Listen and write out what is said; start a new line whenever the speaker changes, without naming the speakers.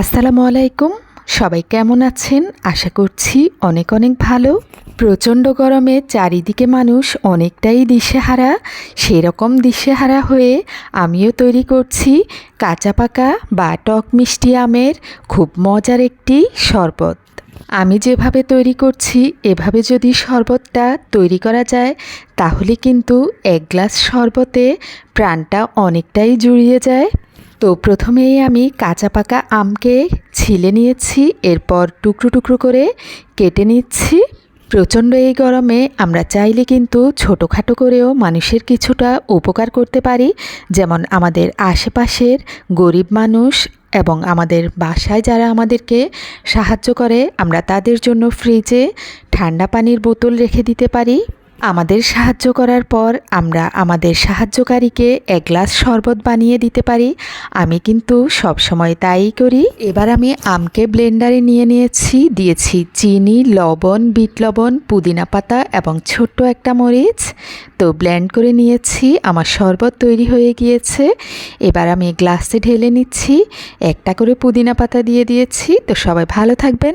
আসসালামু আলাইকুম। সবাই কেমন আছেন? আশা করছি অনেক অনেক ভালো। প্রচণ্ড গরমে চারিদিকে মানুষ অনেকটাই দিশেহারা। সেরকম দিশেহারা হয়ে আমিও তৈরি করছি কাঁচা পাকা বা টক মিষ্টি আমের খুব মজার একটি শরবত। আমি যেভাবে তৈরি করছি, এভাবে যদি শরবতটা তৈরি করা যায়, তাহলে কিন্তু এক গ্লাস শরবতে প্রাণটা অনেকটাই জুড়িয়ে যায়। তো প্রথমেই আমি কাঁচা পাকা আমকে ছিলে নিয়েছি, এরপর টুকরো টুকরো করে কেটে নিচ্ছি। প্রচণ্ড এই গরমে আমরা চাইলে কিন্তু ছোটোখাটো করেও মানুষের কিছুটা উপকার করতে পারি, যেমন আমাদের আশেপাশের গরিব মানুষ এবং আমাদের বাসায় যারা আমাদেরকে সাহায্য করে, আমরা তাদের জন্য ফ্রিজে ঠান্ডা পানির বোতল রেখে দিতে পারি। আমাদের সাহায্য করার পর আমরা আমাদের সাহায্যকারীকে এক গ্লাস শরবত বানিয়ে দিতে পারি। আমি কিন্তু সব সময় তাই করি। এবার আমি আমকে ব্লেন্ডারে নিয়ে নিয়েছি। দিয়েছি চিনি, লবণ, বিট লবণ, পুদিনা পাতা এবং ছোট্ট একটা মরিচ। তো ব্লেন্ড করে নিয়েছি। আমার শরবত তৈরি হয়ে গিয়েছে। এবার আমি গ্লাসে ঢেলে নিচ্ছি। একটা করে পুদিনা পাতা দিয়ে দিয়েছি। তো সবাই ভালো থাকবেন।